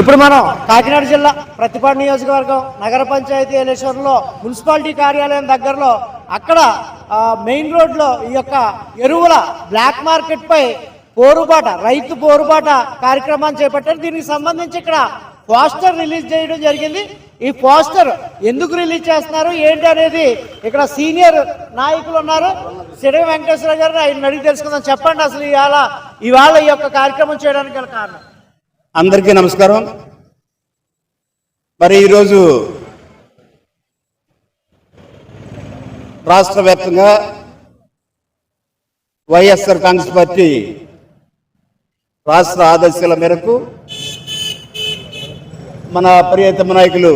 ఇప్పుడు మనం కాకినాడ జిల్లా ప్రతిపాడు నియోజకవర్గం నగర పంచాయతీ ఎలక్షన్లో మున్సిపాలిటీ కార్యాలయం దగ్గరలో అక్కడ మెయిన్ రోడ్లో ఈ యొక్క ఎరువుల బ్లాక్ మార్కెట్పై పోరుబాట రైతు పోరుబాట కార్యక్రమాన్ని చేపట్టారు. దీనికి సంబంధించి ఇక్కడ పోస్టర్ రిలీజ్ చేయడం జరిగింది. ఈ పోస్టర్ ఎందుకు రిలీజ్ చేస్తున్నారు? ఏంటి అనేది ఇక్కడ సీనియర్ నాయకులు ఉన్నారు. సిడగ వెంకటేశ్వర గారు ఆయన అడిగి తెలుసుకుందాం. చెప్పండి అసలు ఇవాళ ఇవాళ ఈ యొక్క కార్యక్రమం చేయడానికి గల కారణం. అందరికీ నమస్కారం. మరి ఈరోజు రాష్ట్ర వ్యాప్తంగా వైఎస్ఆర్ కాంగ్రెస్ పార్టీ రాష్ట్ర ఆదర్శాల మేరకు మన ప్రియతమ నాయకులు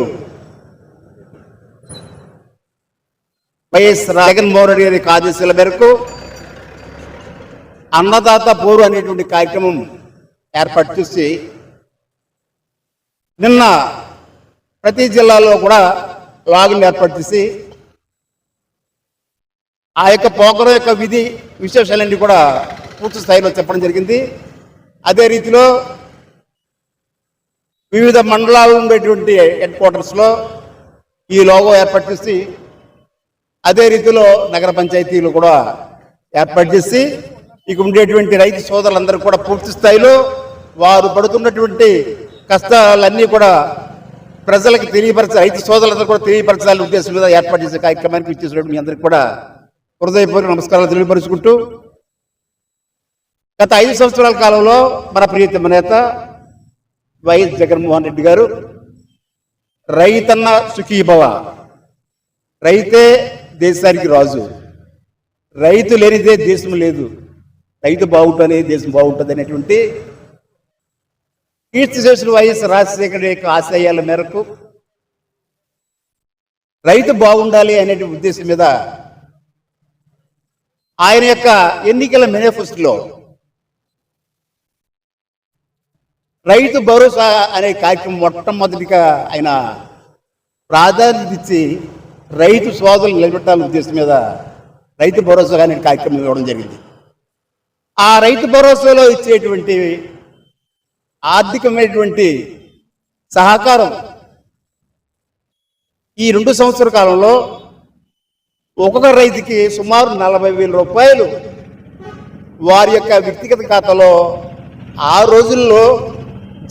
వైఎస్ జగన్మోహన్ రెడ్డి గారి ఆదేశాల మేరకు అన్నదాత పోరు అనేటువంటి కార్యక్రమం ఏర్పాటు చేసి నిన్న ప్రతి జిల్లాలో కూడా లాగిన్ ఏర్పాటు చేసి ఆ యొక్క పోకరం యొక్క విధి విశేషాలన్నీ కూడా పూర్తి స్థాయిలో చెప్పడం జరిగింది. అదే రీతిలో వివిధ మండలాలు ఉండేటువంటి హెడ్ క్వార్టర్స్లో ఈ లోగో ఏర్పాటు చేసి అదే రీతిలో నగర పంచాయతీలు కూడా ఏర్పాటు చేసి ఇక ఉండేటువంటి రైతు సోదరులందరూ కూడా పూర్తి స్థాయిలో వారు పడుతున్నటువంటి కష్టాలన్నీ కూడా ప్రజలకు తెలియపరచాలి రైతు సోదరులందరూ కూడా తెలియపరచాలని ఉద్దేశం మీద ఏర్పాటు చేసే కార్యక్రమానికి ఇచ్చేసినటువంటి మీ అందరికీ కూడా హృదయపూర్వక నమస్కారాలు తెలియపరుచుకుంటూ గత ఐదు సంవత్సరాల కాలంలో మన ప్రియతమ నేత వైఎస్ జగన్మోహన్ రెడ్డి గారు రైతన్న సుఖీభవ. రైతే దేశానికి రాజు. రైతు లేనిదే దేశం లేదు. రైతు బాగుంటుంది దేశం బాగుంటుంది అనేటువంటి కీర్తి చేసిన వైఎస్ రాజశేఖర యొక్క ఆశయాల మేరకు రైతు బాగుండాలి అనే ఉద్దేశం మీద ఆయన యొక్క ఎన్నికల మేనిఫెస్టోలో రైతు భరోసా అనే కార్యక్రమం మొట్టమొదటిగా ఆయన ప్రాధాన్యత ఇచ్చి రైతు సోదరులు నిలబెట్టాలనే ఉద్దేశం మీద రైతు భరోసా అనే కార్యక్రమం ఇవ్వడం జరిగింది. ఆ రైతు భరోసాలో ఇచ్చేటువంటి ఆర్థికమైనటువంటి సహకారం. ఈ రెండు సంవత్సర కాలంలో ఒక్కొక్క రైతుకి సుమారు నలభై వేల రూపాయలు వారి యొక్క వ్యక్తిగత ఖాతాలో ఆ రోజుల్లో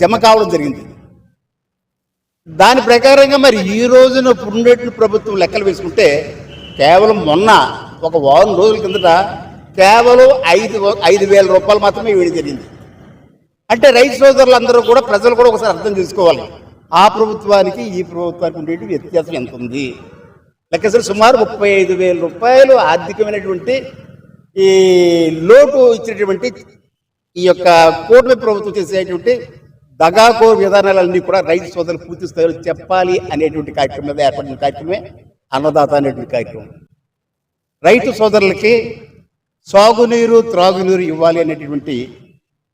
జమ కావడం జరిగింది. దాని ప్రకారంగా మరి ఈ రోజున ఉండేటువంటి ప్రభుత్వం లెక్కలు వేసుకుంటే కేవలం మొన్న ఒక వారం రోజుల కిందట కేవలం ఐదు ఐదు వేల రూపాయలు మాత్రమే వేడి జరిగింది. అంటే రైతు సోదరులందరూ కూడా ప్రజలు కూడా ఒకసారి అర్థం చేసుకోవాలి. ఆ ప్రభుత్వానికి ఈ ప్రభుత్వానికి ఉండేటి వ్యత్యాసం ఎంత ఉంది? లెక్కసరి సుమారు ముప్పై ఐదు వేల రూపాయలు ఆర్థికమైనటువంటి ఈ లోటు ఇచ్చినటువంటి ఈ యొక్క కూటమి ప్రభుత్వం చేసేటువంటి దగాకో విధానాలన్నీ కూడా రైతు సోదరులు పూర్తి స్థాయిలో చెప్పాలి అనేటువంటి కార్యక్రమం మీద ఏర్పడిన కార్యక్రమే అన్నదాత అనేటువంటి కార్యక్రమం. రైతు సోదరులకి సాగునీరు త్రాగునీరు ఇవ్వాలి అనేటటువంటి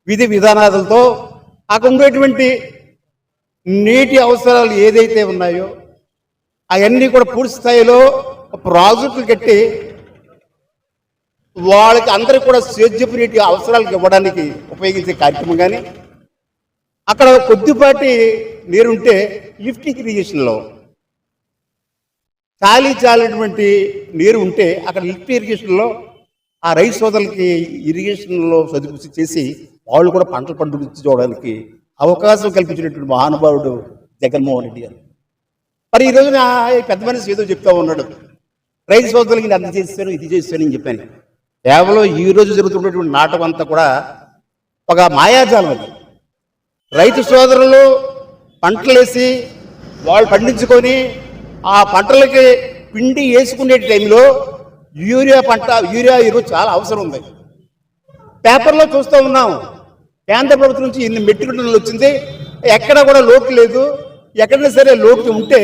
విధి విధానాలతో అక్కడ ఉండేటువంటి నీటి అవసరాలు ఏదైతే ఉన్నాయో అవన్నీ కూడా పూర్తి స్థాయిలో ప్రాజెక్టులు కట్టి వాళ్ళకి అందరికి కూడా సేద్యపు నీటి అవసరాలకు ఇవ్వడానికి ఉపయోగించే కార్యక్రమం కానీ అక్కడ కొద్దిపాటి నీరుంటే లిఫ్ట్ ఇరిగేషన్లో చాలీ చాలినటువంటి నీరు ఉంటే అక్కడ లిఫ్ట్ ఇరిగేషన్లో ఆ రైతు సోదరులకి ఇరిగేషన్లో సదుపు చేసి వాళ్ళు కూడా పంటలు పండించుకోవడానికి అవకాశం కల్పించినటువంటి మహానుభావుడు జగన్మోహన్ రెడ్డి గారు. మరి ఈ రోజున పెద్ద మనిషి ఏదో చెప్తా ఉన్నాడు. రైతు సోదరులకి నేను అది చేస్తాను ఇది చేస్తాను అని చెప్పాను. కేవలం ఈ రోజు జరుగుతున్నటువంటి నాటకం అంతా కూడా ఒక మాయాజాలం అది. రైతు సోదరులు పంటలు వేసి వాళ్ళు పండించుకొని ఆ పంటలకి పిండి వేసుకునే టైంలో యూరియా పంట యూరియా ఎరువు చాలా అవసరం ఉంది. పేపర్లో చూస్తూ ఉన్నాము కేంద్ర ప్రభుత్వం నుంచి ఇన్ని మెట్రిక్ వచ్చింది. ఎక్కడ కూడా లోటు లేదు. ఎక్కడైనా సరే లోటు ఉంటే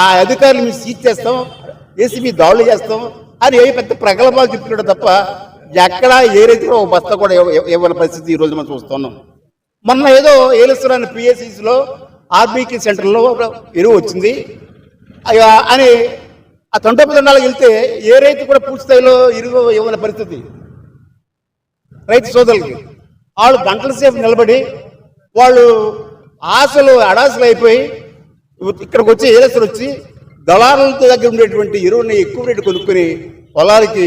ఆ అధికారులు మేము సీజ్ చేస్తాం ఏసీబీ దాడులు చేస్తాం అని ఏ పెద్ద ప్రగల్భాలు చెప్తున్నాడు తప్ప ఎక్కడ ఏ రైతులో ఒక బస్తా కూడా ఇవ్వని పరిస్థితి ఈ రోజు మనం చూస్తున్నాం. మొన్న ఏదో ఏలుస్తున్న పిఎస్సిలో ఆర్బీకి సెంటర్లో ఎరువు వచ్చింది. అయ్యా అని ఆ తొండపు దండాలకు వెళ్తే ఏ రైతు కూడా పూర్తి స్థాయిలో ఇరుగు ఇవ్వని పరిస్థితి. రైతు సోదరులకి. వాళ్ళు గంటల సేపు నిలబడి వాళ్ళు ఆశలు అడాసలు అయిపోయి ఇక్కడికి వచ్చి ఏలసలు వచ్చి దళారులతో దగ్గర ఉండేటువంటి ఎరువుని ఎక్కువ రేటు కొనుక్కుని పొలాలకి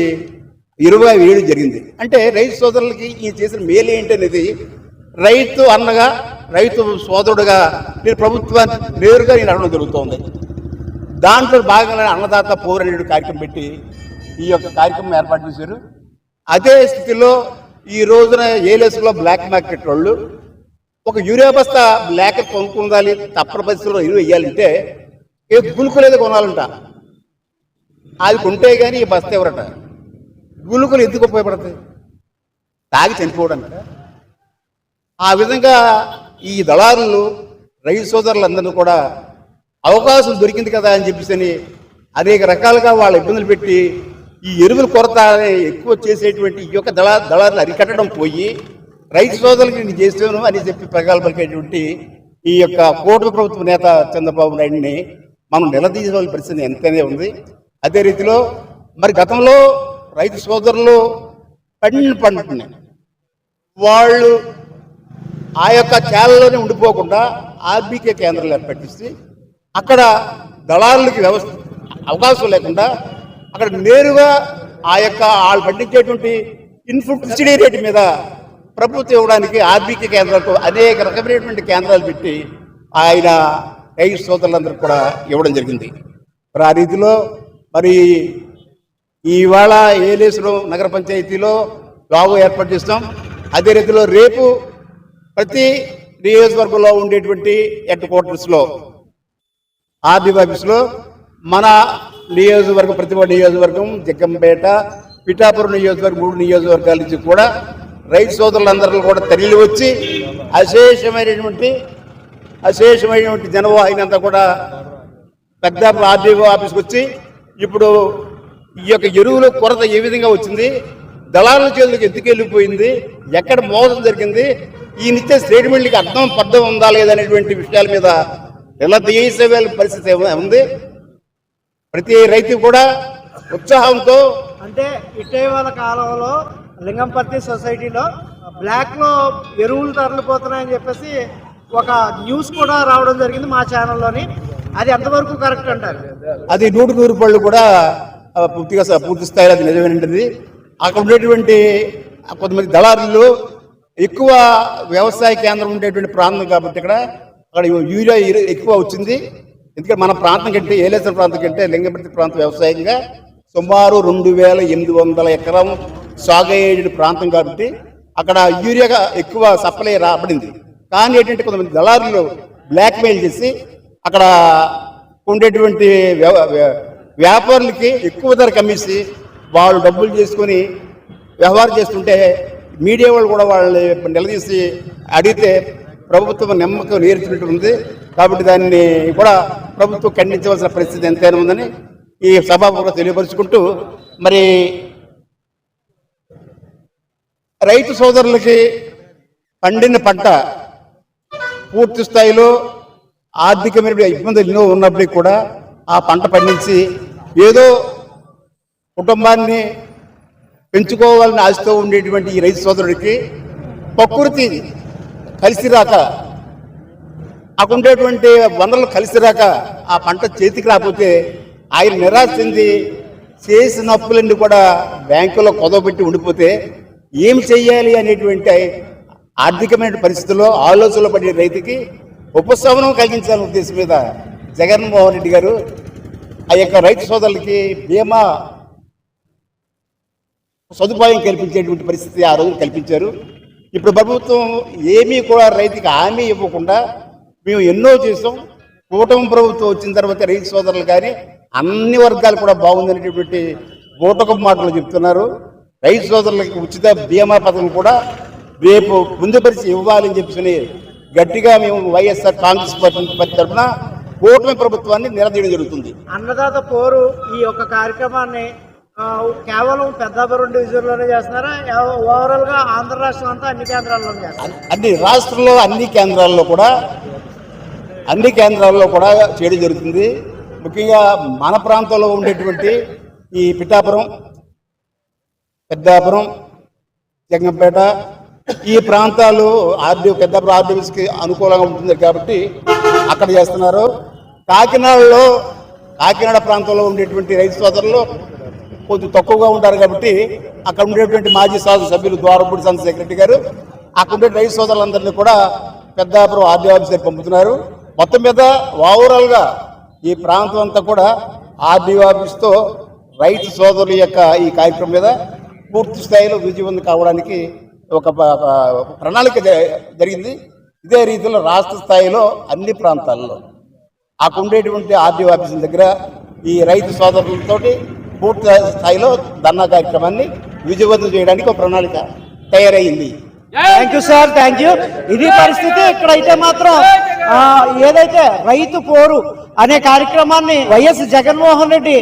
ఎరువుగా వేయడం జరిగింది. అంటే రైతు సోదరులకి ఈ చేసిన మేలు ఏంటి అనేది రైతు అన్నగా రైతు సోదరుడుగా నేను ప్రభుత్వాన్ని నేరుగా నేను అడగడం జరుగుతోంది. దాంట్లో భాగంగా అన్నదాత పౌరు కార్యక్రమం పెట్టి ఈ యొక్క కార్యక్రమం ఏర్పాటు చేశారు. అదే స్థితిలో ఈ రోజున ఏలేసులో బ్లాక్ మార్కెట్ వాళ్ళు ఒక యూరియా బస్తా బ్లాక్ కొనుక్కుందాలి తప్పని పరిస్థితుల్లో ఎరువు వేయాలంటే ఏ గులుకులు కొనాలంట. అది కొంటే కానీ ఈ బస్తా ఎవరట? గులుకులు ఎందుకు ఉపయోగపడతాయి? తాగి చనిపోవడానికి. ఆ విధంగా ఈ దళారులు రైతు సోదరులందరినీ కూడా అవకాశం దొరికింది కదా అని చెప్పేసి అనేక రకాలుగా వాళ్ళ ఇబ్బందులు పెట్టి ఈ ఎరువుల కొరత ఎక్కువ చేసేటువంటి ఈ యొక్క దళ దళారులు అరికట్టడం పోయి రైతు సోదరులకి నేను చేస్తాను అని చెప్పి ప్రగాల్పలికేటువంటి ఈ యొక్క కూటమి ప్రభుత్వ నేత చంద్రబాబు నాయుడిని మనం నిలదీయవలసిన పరిస్థితి ఎంతనే ఉంది. అదే రీతిలో మరి గతంలో రైతు సోదరులు పండిన పండుతున్నాయి వాళ్ళు ఆ యొక్క చేలలోనే ఉండిపోకుండా ఆర్బీకే కేంద్రాలు ఏర్పట్టించి అక్కడ దళారులకి వ్యవస్థ అవకాశం లేకుండా అక్కడ నేరుగా ఆ యొక్క వాళ్ళు పండించేటువంటి ఇన్పుట్ సబ్సిడీ రేటు మీద ప్రభుత్వం ఇవ్వడానికి ఆర్బీకే కేంద్రాలకు అనేక రకమైనటువంటి కేంద్రాలు పెట్టి ఆయన రైతు సోదరులందరికీ కూడా ఇవ్వడం జరిగింది. మరి ఆ రీతిలో మరి ఇవాళ ఏలేశ్వరం నగర పంచాయతీలో లాగో ఏర్పాటు చేస్తాం. అదే రీతిలో రేపు ప్రతి నియోజకవర్గంలో ఉండేటువంటి హెడ్ క్వార్టర్స్లో ఆర్బీ ఆఫీస్లో మన నియోజకవర్గం ప్రతి ఒక్క నియోజకవర్గం జగ్గంపేట పిఠాపురం నియోజకవర్గం మూడు నియోజకవర్గాల నుంచి కూడా రైతు సోదరులందరూ కూడా తరలి వచ్చి అశేషమైనటువంటి అశేషమైనటువంటి జనవాహినంతా కూడా పెద్ద ఆర్డీఓ ఆఫీస్కి వచ్చి ఇప్పుడు ఈ యొక్క ఎరువుల కొరత ఏ విధంగా వచ్చింది? దళారుల చేతులకు ఎందుకు వెళ్ళిపోయింది? ఎక్కడ మోసం జరిగింది? ఈ నిత్య స్టేట్మెంట్కి అర్థం పర్థం ఉందా లేదనేటువంటి విషయాల మీద ఎలా తీసే పరిస్థితి ఉంది? ప్రతి రైతు కూడా ఉత్సాహంతో అంటే ఇటీవల కాలంలో లింగంపర్తి సొసైటీలో బ్లాక్లో ఎరువులు తరలిపోతున్నాయని చెప్పేసి ఒక న్యూస్ కూడా రావడం జరిగింది మా ఛానల్లోని. అది ఎంతవరకు కరెక్ట్ అంటారు? అది నూటి నూరు పళ్ళు కూడా పూర్తిగా పూర్తి స్థాయిలో అది నిజమైనది అక్కడ ఉండేటువంటి కొంతమంది దళారులు ఎక్కువ వ్యవసాయ కేంద్రం ఉండేటువంటి ప్రాంతం కాబట్టి ఇక్కడ అక్కడ యూరియా ఎక్కువ వచ్చింది. ఎందుకంటే మన ప్రాంతం కంటే ఏలేశ్వర ప్రాంతం కంటే లింగపతి ప్రాంతం వ్యవసాయంగా సుమారు రెండు వేల ఎనిమిది వందల ఎకరం సాగు ప్రాంతం కాబట్టి అక్కడ యూరియాగా ఎక్కువ సప్లై రాబడింది. కానీ ఏంటంటే కొంతమంది దళారులు బ్లాక్మెయిల్ చేసి అక్కడ ఉండేటువంటి వ్యవ- వ్యాపారులకి ఎక్కువ ధర కమ్మేసి వాళ్ళు డబ్బులు చేసుకొని వ్యవహారం చేస్తుంటే మీడియా వాళ్ళు కూడా వాళ్ళని నిలదీసి అడిగితే ప్రభుత్వం నమ్మకం నేర్చినట్టు ఉంది. కాబట్టి దాన్ని కూడా ప్రభుత్వం ఖండించవలసిన పరిస్థితి ఎంతైనా ఉందని ఈ సభాపూర్వక తెలియపరుచుకుంటూ మరి రైతు సోదరులకి పండిన పంట పూర్తి స్థాయిలో ఆర్థికమైన ఇబ్బందులు ఎన్నో ఉన్నప్పటికీ కూడా ఆ పంట పండించి ఏదో కుటుంబాన్ని పెంచుకోవాలని ఆశతో ఉండేటువంటి ఈ రైతు సోదరుడికి ప్రకృతి కలిసి రాక అక్కడ ఉండేటువంటి వనరులు కలిసి రాక ఆ పంట చేతికి రాకపోతే ఆయన నిరాశ చెంది చేసిన అప్పులన్నీ కూడా బ్యాంకులో కొదవబెట్టి ఉండిపోతే ఏం చెయ్యాలి అనేటువంటి ఆర్థికమైన పరిస్థితుల్లో ఆలోచనలో పడే రైతుకి ఉపశమనం కలిగించాలనే ఉద్దేశం మీద జగన్మోహన్ రెడ్డి గారు ఆ యొక్క రైతు సోదరులకి బీమా సదుపాయం కల్పించేటువంటి పరిస్థితి ఆ రోజు కల్పించారు. ఇప్పుడు ప్రభుత్వం ఏమీ కూడా రైతుకి హామీ ఇవ్వకుండా మేము ఎన్నో చేసాం కూటమి ప్రభుత్వం వచ్చిన తర్వాత రైతు సోదరులు కానీ అన్ని వర్గాలు కూడా బాగుందనేటువంటి బూటకం మాటలు చెప్తున్నారు. రైతు సోదరులకి ఉచిత బీమా పథకం కూడా రేపు ముందుపరిచి ఇవ్వాలని చెప్పి గట్టిగా మేము వైఎస్ఆర్ కాంగ్రెస్ పార్టీ తరఫున కూటమి ప్రభుత్వాన్ని నిలదీయడం జరుగుతుంది. అన్నదాత పోరు ఈ యొక్క కార్యక్రమాన్ని కేవలం పెద్దాపురం డివిజన్లోనే చేస్తున్నారా? ఓవరాల్గా ఆంధ్ర రాష్ట్రం అంతా అన్ని కేంద్రాల్లో చేస్తారు అన్ని రాష్ట్రంలో అన్ని కేంద్రాల్లో కూడా అన్ని కేంద్రాల్లో కూడా చేయడం జరుగుతుంది. ముఖ్యంగా మన ప్రాంతంలో ఉండేటువంటి ఈ పిఠాపురం పెద్దాపురం జగంపేట ఈ ప్రాంతాలు ఆర్డీ పెద్దాపురం ఆర్డీఎస్కి అనుకూలంగా ఉంటుంది కాబట్టి అక్కడ చేస్తున్నారు. కాకినాడలో కాకినాడ ప్రాంతంలో ఉండేటువంటి రైతు సోదరులు కొంచెం తక్కువగా ఉంటారు కాబట్టి అక్కడ ఉండేటువంటి మాజీ శాసన సభ్యులు ద్వారపూడి సంస్థ సెక్రటరీ గారు అక్కడ ఉండే రైతు సోదరులందరినీ కూడా పెద్దాపురం ఆర్డీ ఆఫీసర్ పంపుతున్నారు. మొత్తం మీద ఓవరాల్గా ఈ ప్రాంతం అంతా కూడా ఆర్డీఓ ఆఫీస్తో రైతు సోదరుల యొక్క ఈ కార్యక్రమం మీద పూర్తి స్థాయిలో విజయవంతం కావడానికి ఒక ప్రణాళిక జ- జరిగింది. ఇదే రీతిలో రాష్ట్ర స్థాయిలో అన్ని ప్రాంతాల్లో అక్కడ ఉండేటువంటి ఆర్డీఓ ఆఫీసుల దగ్గర ఈ రైతు సోదరులతోటి పూర్తి స్థాయిలో ధర్నా కార్యక్రమాన్ని విజయవంతం చేయడానికి ఒక ప్రణాళిక తయారైంది. Thank you sir thank you ఇది పరిస్థితి ఇక్కడైతే మాత్రం ఏదైతే రైతు పోరు అనే కార్యక్రమాన్ని వైఎస్ జగన్మోహన్ రెడ్డి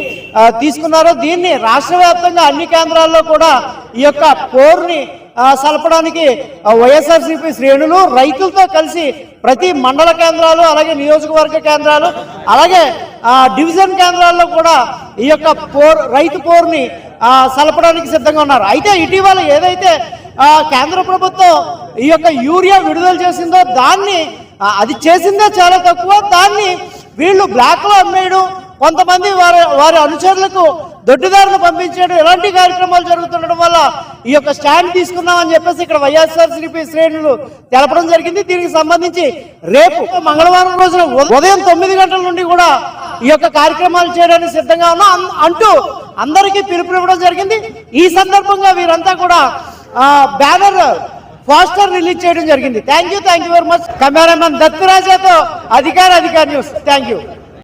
తీసుకున్నారో దీన్ని రాష్ట్ర వ్యాప్తంగా అన్ని కేంద్రాల్లో కూడా ఈ యొక్క పోరుని సలపడానికి వైఎస్ఆర్సీపీ శ్రేణులు రైతులతో కలిసి ప్రతి మండల కేంద్రాలు అలాగే నియోజకవర్గ కేంద్రాలు అలాగే డివిజన్ కేంద్రాల్లో కూడా ఈ యొక్క పోర్ రైతు పోరుని సలపడానికి సిద్ధంగా ఉన్నారు. అయితే ఇటీవల ఏదైతే కేంద్ర ప్రభుత్వం ఈ యొక్క యూరియా విడుదల చేసిందో దాన్ని అది చేసిందే చాలా తక్కువ. దాన్ని వీళ్ళు బ్లాక్లో అమ్మేయడం కొంతమంది వారి వారి అనుచరులకు దొడ్డిదారులు పంపించడం ఇలాంటి కార్యక్రమాలు జరుగుతుండడం వల్ల ఈ యొక్క స్టాండ్ తీసుకున్నామని చెప్పేసి ఇక్కడ వైఎస్ఆర్సీపీ శ్రేణులు తెలపడం జరిగింది. దీనికి సంబంధించి రేపు మంగళవారం రోజున ఉదయం తొమ్మిది గంటల నుండి కూడా ఈ యొక్క కార్యక్రమాలు చేయడానికి సిద్ధంగా ఉన్నాం. అన్- అంటూ అందరికీ పిలుపునివ్వడం జరిగింది. ఈ సందర్భంగా వీరంతా కూడా బ్యానర్ పోస్టర్ రిలీజ్ చేయడం జరిగింది. Thank you thank you very much. Cameraman దత్తురాజాతో అధికార అధికార న్యూస్. Thank you.